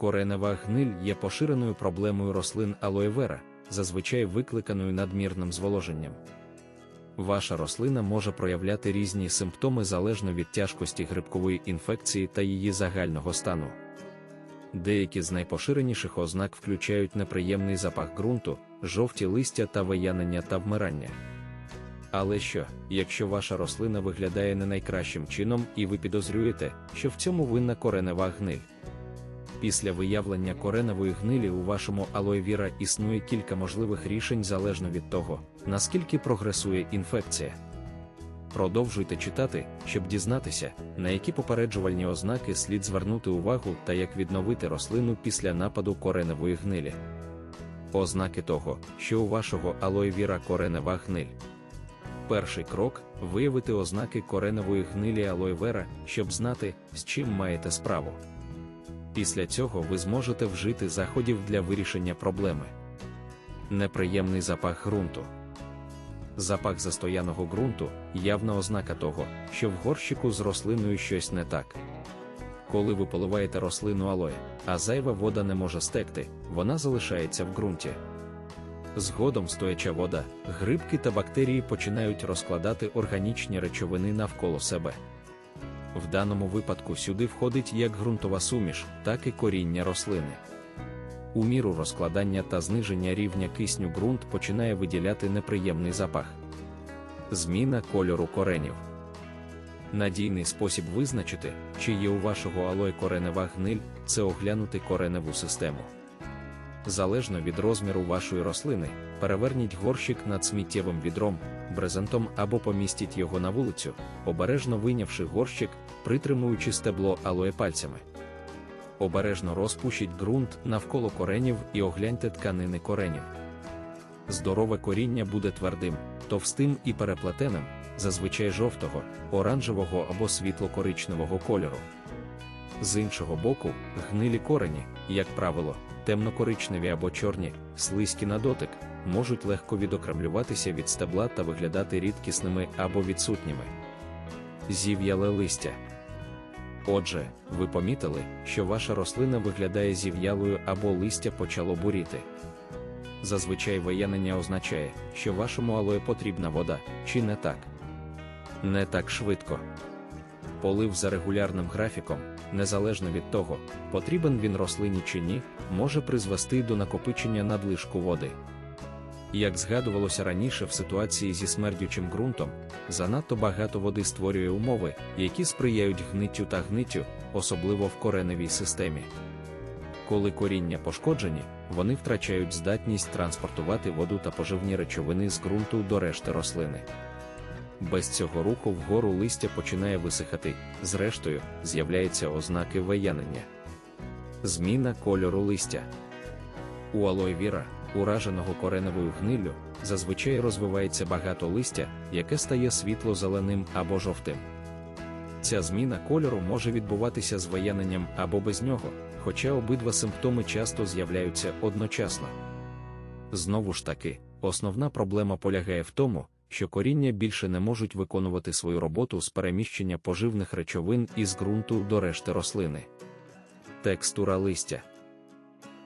Коренева гниль є поширеною проблемою рослин алоевера, зазвичай викликаною надмірним зволоженням. Ваша рослина може проявляти різні симптоми залежно від тяжкості грибкової інфекції та її загального стану. Деякі з найпоширеніших ознак включають неприємний запах ґрунту, жовті листя та виянення та вмирання. Але що, якщо ваша рослина виглядає не найкращим чином і ви підозрюєте, що в цьому винна коренева гниль? Після виявлення кореневої гнилі у вашому алоевіра існує кілька можливих рішень залежно від того, наскільки прогресує інфекція. Продовжуйте читати, щоб дізнатися, на які попереджувальні ознаки слід звернути увагу та як відновити рослину після нападу кореневої гнилі. Ознаки того, що у вашого алоевіра коренева гниль. Перший крок виявити ознаки кореневої гнилі алоевера, щоб знати, з чим маєте справу. Після цього ви зможете вжити заходів для вирішення проблеми. Неприємний запах ґрунту. Запах застояного ґрунту явна ознака того, що в горщику з рослиною щось не так. Коли ви поливаєте рослину алоє, а зайва вода не може стекти, вона залишається в ґрунті. Згодом стояча вода, грибки та бактерії починають розкладати органічні речовини навколо себе. В даному випадку сюди входить як ґрунтова суміш, так і коріння рослини. У міру розкладання та зниження рівня кисню ґрунт починає виділяти неприємний запах. Зміна кольору коренів. Надійний спосіб визначити, чи є у вашого алой коренева гниль, це оглянути кореневу систему. Залежно від розміру вашої рослини, переверніть горщик над сміттєвим відром, брезентом або помістіть його на вулицю, обережно вийнявши горщик, притримуючи стебло алоє пальцями. Обережно розпушіть ґрунт навколо коренів і огляньте тканини коренів. Здорове коріння буде твердим, товстим і переплетеним, зазвичай жовтого, оранжевого або світло-коричневого кольору. З іншого боку, гнилі корені, як правило, темно-коричневі або чорні, слизькі на дотик, можуть легко відокремлюватися від стебла та виглядати рідкісними або відсутніми. Зів'яле листя. Отже, ви помітили, що ваша рослина виглядає зів'ялою або листя почало буріти. Зазвичай виянення означає, що вашому алої потрібна вода, чи не так? Не так швидко. Полив за регулярним графіком, незалежно від того, потрібен він рослині чи ні, може призвести до накопичення надлишку води. Як згадувалося раніше в ситуації зі смердючим ґрунтом, занадто багато води створює умови, які сприяють гниттю та гниттю, особливо в кореневій системі. Коли коріння пошкоджені, вони втрачають здатність транспортувати воду та поживні речовини з ґрунту до решти рослини. Без цього руху вгору листя починає висихати, зрештою, з'являються ознаки виянення. Зміна кольору листя. У алоевіра, ураженого кореневою гниллю, зазвичай розвивається багато листя, яке стає світло-зеленим або жовтим. Ця зміна кольору може відбуватися з вияненням або без нього, хоча обидва симптоми часто з'являються одночасно. Знову ж таки, основна проблема полягає в тому, що коріння більше не можуть виконувати свою роботу з переміщення поживних речовин із ґрунту до решти рослини. Текстура листя.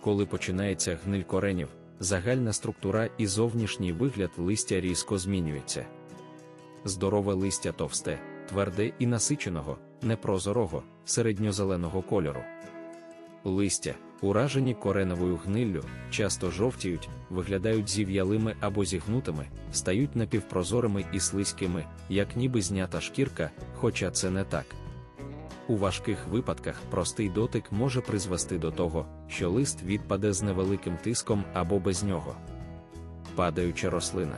Коли починається гниль коренів, загальна структура і зовнішній вигляд листя різко змінюється. Здорове листя товсте, тверде і насиченого, непрозорого, середньозеленого кольору. Листя, уражені кореневою гниллю, часто жовтіють, виглядають зів'ялими або зігнутими, стають напівпрозорими і слизькими, як ніби знята шкірка, хоча це не так. У важких випадках простий дотик може призвести до того, що лист відпаде з невеликим тиском або без нього. Падаюча рослина.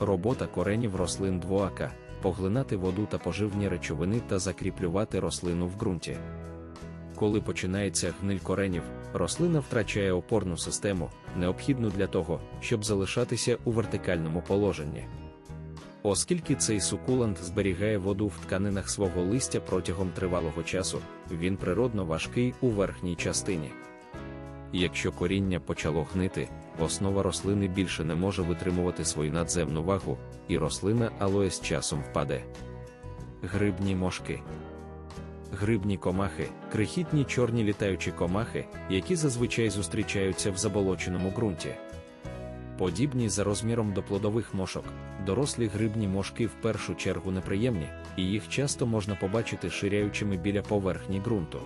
Робота коренів рослин двоака поглинати воду та поживні речовини та закріплювати рослину в ґрунті. Коли починається гниль коренів, рослина втрачає опорну систему, необхідну для того, щоб залишатися у вертикальному положенні. Оскільки цей сукулант зберігає воду в тканинах свого листя протягом тривалого часу, він природно важкий у верхній частині. Якщо коріння почало гнити, основа рослини більше не може витримувати свою надземну вагу, і рослина алоє з часом впаде. Грибні мошки. грибні комахи, крихітні чорні літаючі комахи, які зазвичай зустрічаються в заболоченому ґрунті. Подібні за розміром до плодових мошок, дорослі грибні мошки в першу чергу неприємні, і їх часто можна побачити ширяючими біля поверхні ґрунту.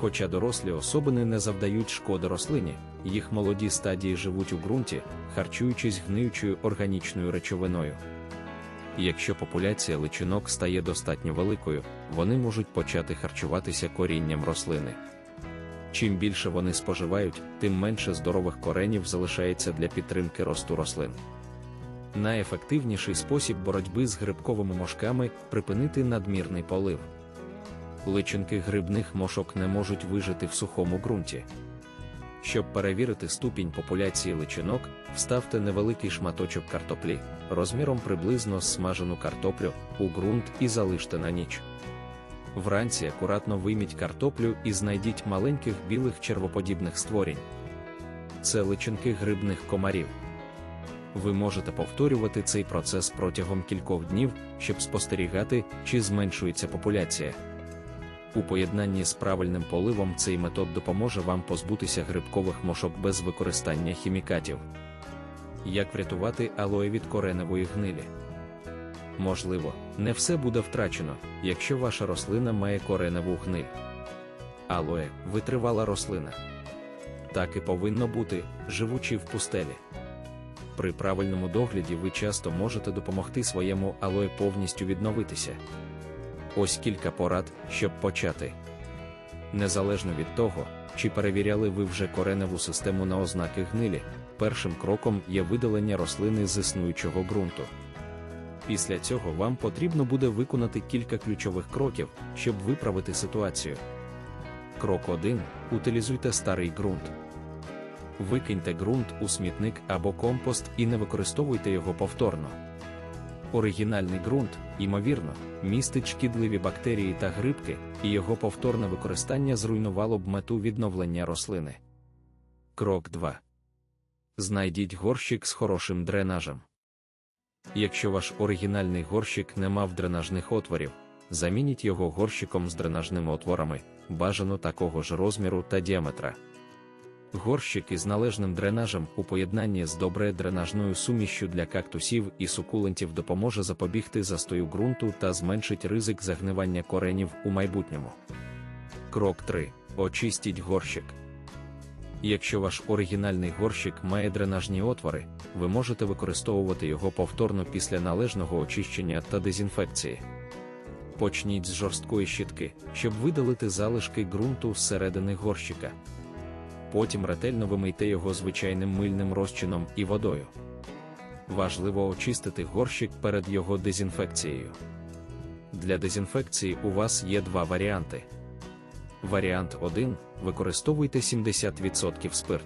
Хоча дорослі особини не завдають шкоди рослині, їх молоді стадії живуть у ґрунті, харчуючись гниючою органічною речовиною. Якщо популяція личинок стає достатньо великою, вони можуть почати харчуватися корінням рослини. Чим більше вони споживають, тим менше здорових коренів залишається для підтримки росту рослин. Найефективніший спосіб боротьби з грибковими мошками припинити надмірний полив. Личинки грибних мошок не можуть вижити в сухому ґрунті. Щоб перевірити ступінь популяції личинок, вставте невеликий шматочок картоплі, розміром приблизно смажену картоплю, у ґрунт і залиште на ніч. Вранці акуратно вийміть картоплю і знайдіть маленьких білих червоподібних створінь. Це личинки грибних комарів. Ви можете повторювати цей процес протягом кількох днів, щоб спостерігати, чи зменшується популяція. У поєднанні з правильним поливом цей метод допоможе вам позбутися грибкових мошок без використання хімікатів. Як врятувати алоє від кореневої гнилі? Можливо, не все буде втрачено, якщо ваша рослина має кореневу гниль. Алоє витривала рослина. Так і повинно бути, живучи в пустелі. При правильному догляді ви часто можете допомогти своєму алоє повністю відновитися. Ось кілька порад, щоб почати. Незалежно від того, чи перевіряли ви вже кореневу систему на ознаки гнилі, першим кроком є видалення рослини з існуючого ґрунту. Після цього вам потрібно буде виконати кілька ключових кроків, щоб виправити ситуацію. Крок 1. Утилізуйте старий ґрунт. Викиньте ґрунт у смітник або компост і не використовуйте його повторно. Оригінальний ґрунт, ймовірно, містить шкідливі бактерії та грибки, і його повторне використання зруйнувало б мету відновлення рослини. Крок 2. Знайдіть горщик з хорошим дренажем. Якщо ваш оригінальний горщик не мав дренажних отворів, замініть його горщиком з дренажними отворами, бажано такого ж розміру та діаметра. Горщик із належним дренажем у поєднанні з добре дренажною сумішю для кактусів і сукулентів допоможе запобігти застою ґрунту та зменшить ризик загнивання коренів у майбутньому. Крок 3. Очистіть горщик. Якщо ваш оригінальний горщик має дренажні отвори, ви можете використовувати його повторно після належного очищення та дезінфекції. Почніть з жорсткої щітки, щоб видалити залишки ґрунту зсередини горщика. Потім ретельно вимийте його звичайним мильним розчином і водою. Важливо очистити горщик перед його дезінфекцією. Для дезінфекції у вас є два варіанти. Варіант 1. Використовуйте 70% спирт.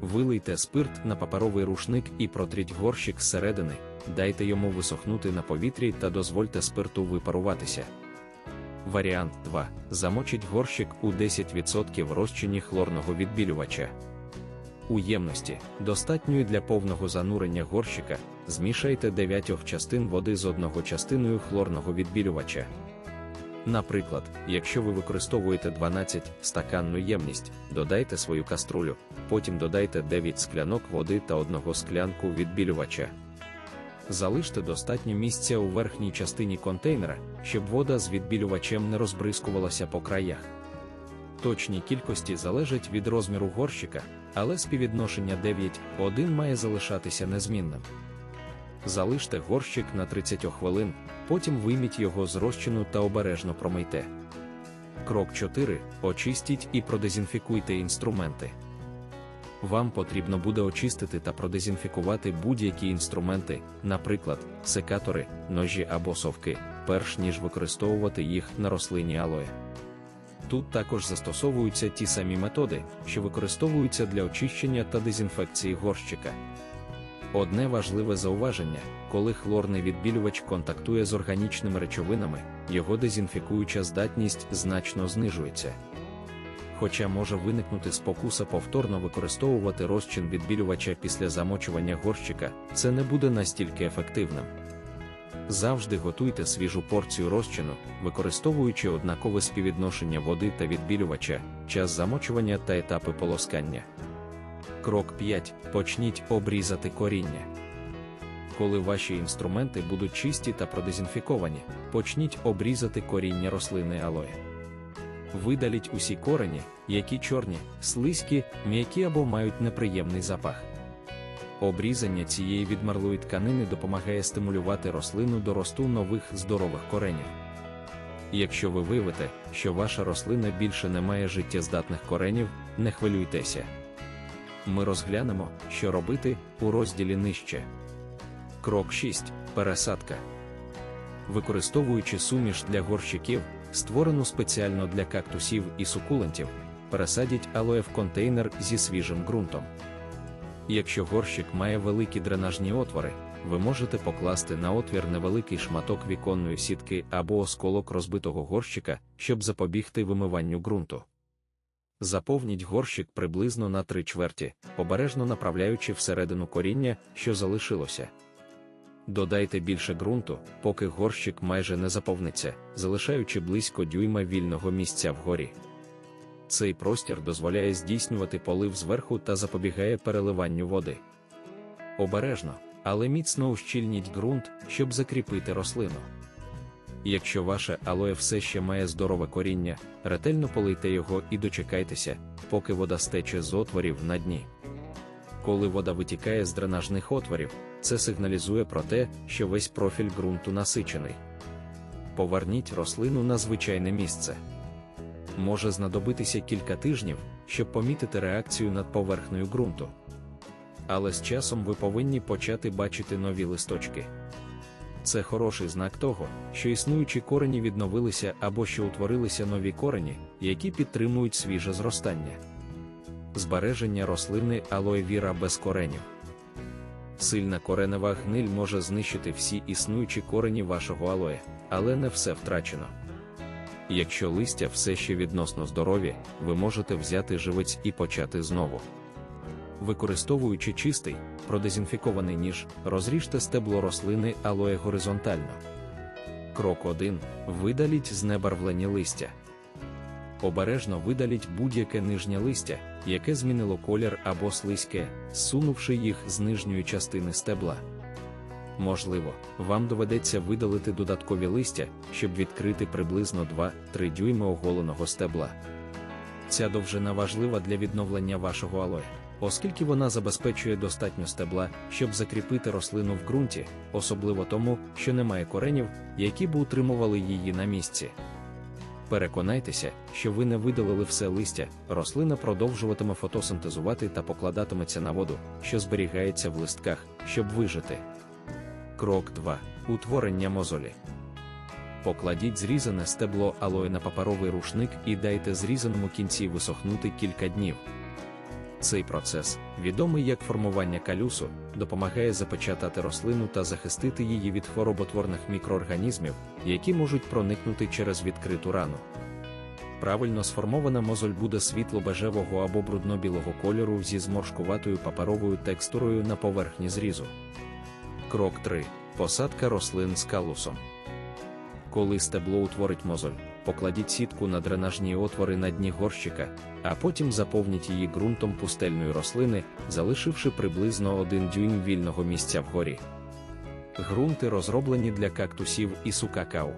Вилийте спирт на паперовий рушник і протріть горщик зсередини, дайте йому висохнути на повітрі та дозвольте спирту випаруватися. Варіант 2. Замочіть горщик у 10% розчині хлорного відбілювача. У ємності, достатньої для повного занурення горщика, змішайте 9 частин води з одного частиною хлорного відбілювача. Наприклад, якщо ви використовуєте 12 стаканну ємність, додайте свою каструлю, потім додайте 9 склянок води та одного склянку відбілювача. Залиште достатньо місця у верхній частині контейнера, щоб вода з відбілювачем не розбризкувалася по краях. Точні кількості залежать від розміру горщика, але співвідношення 9-1 має залишатися незмінним. Залиште горщик на 30 хвилин, потім вийміть його з розчину та обережно промийте. Крок 4. Очистіть і продезінфікуйте інструменти. Вам потрібно буде очистити та продезінфікувати будь-які інструменти, наприклад, секатори, ножі або совки, перш ніж використовувати їх на рослині алоє. Тут також застосовуються ті самі методи, що використовуються для очищення та дезінфекції горщика. Одне важливе зауваження, коли хлорний відбілювач контактує з органічними речовинами, його дезінфікуюча здатність значно знижується. Хоча може виникнути спокуса повторно використовувати розчин відбілювача після замочування горщика, це не буде настільки ефективним. Завжди готуйте свіжу порцію розчину, використовуючи однакове співвідношення води та відбілювача, час замочування та етапи полоскання. Крок 5. Почніть обрізати коріння. Коли ваші інструменти будуть чисті та продезінфіковані, почніть обрізати коріння рослини алоє. Видаліть усі корені, які чорні, слизькі, м'які або мають неприємний запах. Обрізання цієї відмерлої тканини допомагає стимулювати рослину до росту нових здорових коренів. Якщо ви виявите, що ваша рослина більше не має життєздатних коренів, не хвилюйтеся. Ми розглянемо, що робити у розділі нижче. Крок 6. Пересадка. Використовуючи суміш для горщиків, створену спеціально для кактусів і сукулентів, пересадіть алоє в контейнер зі свіжим ґрунтом. Якщо горщик має великі дренажні отвори, ви можете покласти на отвір невеликий шматок віконної сітки або осколок розбитого горщика, щоб запобігти вимиванню ґрунту. Заповніть горщик приблизно на три чверті, обережно направляючи всередину коріння, що залишилося. Додайте більше ґрунту, поки горщик майже не заповниться, залишаючи близько дюйма вільного місця вгорі. Цей простір дозволяє здійснювати полив зверху та запобігає переливанню води. Обережно, але міцно ущільніть ґрунт, щоб закріпити рослину. Якщо ваше алоє все ще має здорове коріння, ретельно полийте його і дочекайтеся, поки вода стече з отворів на дні. Коли вода витікає з дренажних отворів, це сигналізує про те, що весь профіль ґрунту насичений. Поверніть рослину на звичайне місце. Може знадобитися кілька тижнів, щоб помітити реакцію над поверхнею ґрунту. Але з часом ви повинні почати бачити нові листочки. Це хороший знак того, що існуючі корені відновилися або що утворилися нові корені, які підтримують свіже зростання. Збереження рослини алоє віра без коренів. Сильна коренева гниль може знищити всі існуючі корені вашого алоє, але не все втрачено. Якщо листя все ще відносно здорові, ви можете взяти живець і почати знову. Використовуючи чистий, продезінфікований ніж, розріжте стебло рослини алоє горизонтально. Крок 1. Видаліть знебарвлені листя. Обережно видаліть будь-яке нижнє листя, яке змінило колір або слизьке, зсунувши їх з нижньої частини стебла. Можливо, вам доведеться видалити додаткові листя, щоб відкрити приблизно 2-3 дюйми оголеного стебла. Ця довжина важлива для відновлення вашого алоє, оскільки вона забезпечує достатньо стебла, щоб закріпити рослину в ґрунті, особливо тому, що немає коренів, які б утримували її на місці. Переконайтеся, що ви не видалили все листя, рослина продовжуватиме фотосинтезувати та покладатиметься на воду, що зберігається в листках, щоб вижити. Крок 2. Утворення мозолі. Покладіть зрізане стебло алої на паперовий рушник і дайте зрізаному кінці висохнути кілька днів. Цей процес, відомий як формування калюсу, допомагає запечатати рослину та захистити її від хвороботворних мікроорганізмів, які можуть проникнути через відкриту рану. Правильно сформована мозоль буде світло-бежевого або брудно-білого кольору зі зморшкуватою паперовою текстурою на поверхні зрізу. Крок 3. Посадка рослин з калусом. Коли стебло утворить мозоль, покладіть сітку на дренажні отвори на дні горщика, а потім заповніть її ґрунтом пустельної рослини, залишивши приблизно один дюйм вільного місця вгорі. Грунти розроблені для кактусів і сукакау.